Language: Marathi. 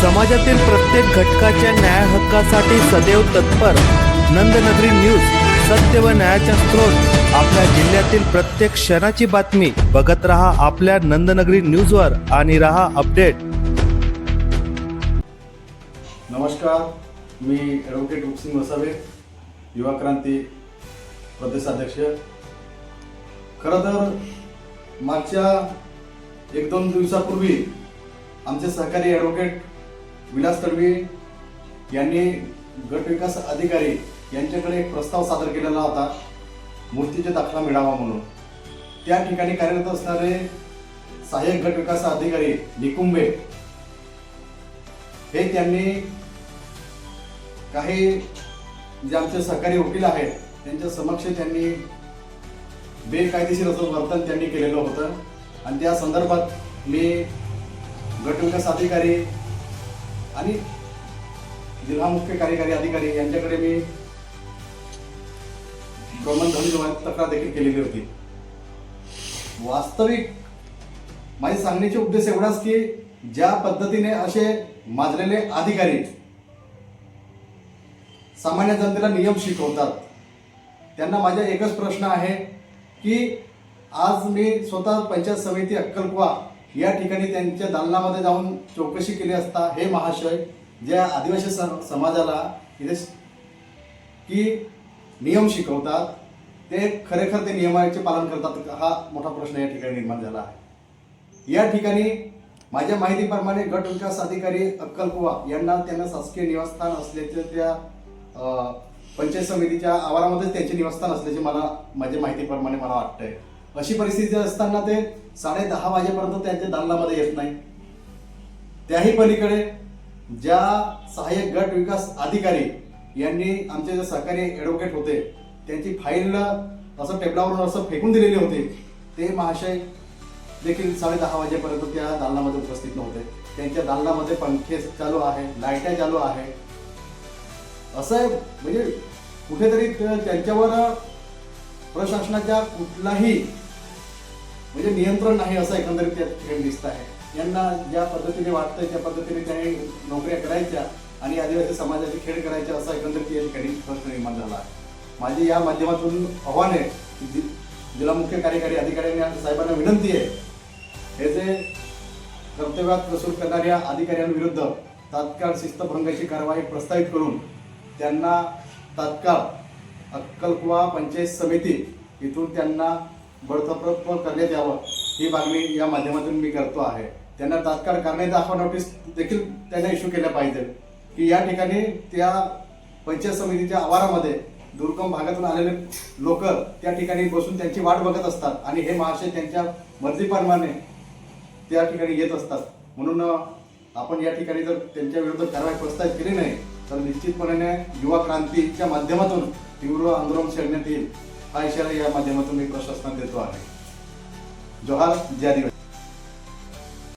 समाजातील प्रत्येक घटकाच्या न्याय हक्कासाठी सदैव तत्पर. नंदनगरी न्यूज सत्य व न्यायाचा स्रोत. आपल्या जिल्ह्यातील प्रत्येक क्षणाची बातमी. बघत रहा आपल्या नंदनगरी न्यूजवर आणि रहा अपडेट. नमस्कार मी ॲडव्होकेट रुपसिंग वसावे युवा क्रांती प्रदेशाध्यक्ष. खरं तर मागच्या एक दोन दिवसापूर्वी आमचे सहकारी ॲडव्होकेट विलास तडवी यांनी गट विकास अधिकारी यांच्याकडे एक प्रस्ताव सादर केलेला होता मूर्तीचे दाखला मिळावा म्हणून. त्या ठिकाणी कार्यरत असणारे सहाय्यक गट विकास अधिकारी निकुंबे हे त्यांनी काही जे आमचे सहकारी वकील आहेत त्यांच्या समक्ष त्यांनी बेकायदेशीर असं वर्तन त्यांनी केलेलं होतं. आणि त्या संदर्भात मी गटविकास अधिकारी आणि जिल्हा मुख्य कार्यकारी अधिकारी यांच्याकडे मी प्रमाण ध्वनी तक्रार देखील केलेली होती. वास्तविक माझे सांगण्याचे उद्देश एवढाच की ज्या पद्धतीने असे माजलेले अधिकारी सामान्य जनतेला नियम शिकवतात त्यांना माझा एकच प्रश्न आहे की आज मी स्वतः पंचायत समिती अक्कलकुवा या ठिकाणी त्यांच्या दालनामध्ये जाऊन चौकशी केली असता हे महाशय ज्या आदिवासी समाजाला इथे की नियम शिकवतात ते खरेखर ते नियमाचे पालन करतात हा मोठा प्रश्न या ठिकाणी निर्माण झाला आहे. या ठिकाणी माझ्या माहितीप्रमाणे गट विकास अधिकारी अक्कलकुवा यांना त्यांना शासकीय निवासस्थान असल्याचे त्या पंचायत समितीच्या आवारामध्येच त्यांचे निवासस्थान असल्याचे मला माझ्या माहितीप्रमाणे मला वाटतंय. अशी परिस्थिती असताना ते साडे दहा वाजेपर्यंत त्यांच्या दालनामध्ये येत नाही. त्याही पलीकडे ज्या सहाय्यक गट विकास अधिकारी यांनी आमचे जे सरकारी ॲडव्होकेट होते त्यांची फाईल असं टेबलावरून असं फेकून दिलेली होती ते महाशय देखील साडे दहा वाजेपर्यंत त्या दालनामध्ये उपस्थित नव्हते. त्यांच्या दालनामध्ये पंखे चालू आहे लाईट्या चालू आहे. असं आहे, म्हणजे कुठेतरी त्यांच्यावर प्रशासनाच्या कुठलाही म्हणजे नियंत्रण नाही असं एकंदरीत त्या ठिकाणी दिसत आहे. यांना ज्या पद्धतीने वाटतंय त्या पद्धतीने त्यांनी नोकऱ्या करायच्या आणि आदिवासी समाजाची खेळ करायच्या असा एकंदरीत या ठिकाणी प्रश्न निर्माण झाला आहे. माझी या माध्यमातून आव्हान आहे की जि- जिल्हा मुख्य कार्यकारी अधिकाऱ्यांनी साहेबांना विनंती आहे हे जे कर्तव्यात कसूर करणाऱ्या अधिकाऱ्यांविरुद्ध तात्काळ शिस्तभंगाची कारवाई प्रस्तावित करून त्यांना तात्काळ अक्कलकुवा पंचायत समिती इथून त्यांना बळतप्रत्व करण्यात यावं. ही मागणी या माध्यमातून मी करतो आहे. त्यांना तात्काळ कारणे दाखवा नोटीस देखील त्यांना इश्यू केल्या पाहिजे की या ठिकाणी त्या पंचायत समितीच्या आवारामध्ये दुर्गम भागातून आलेले लोक त्या ठिकाणी बसून त्यांची वाट बघत असतात आणि हे महाशय त्यांच्या मर्जीप्रमाणे त्या ठिकाणी येत असतात. म्हणून आपण या ठिकाणी जर त्यांच्या विरुद्ध कारवाई प्रस्तावित केली नाही तर निश्चितपणे युवा क्रांतीच्या माध्यमातून तीव्र आंदोलन छेडण्यात येईल. हा इशारा या माध्यमातून मी प्रशासनात देतो आहे जोहार जारी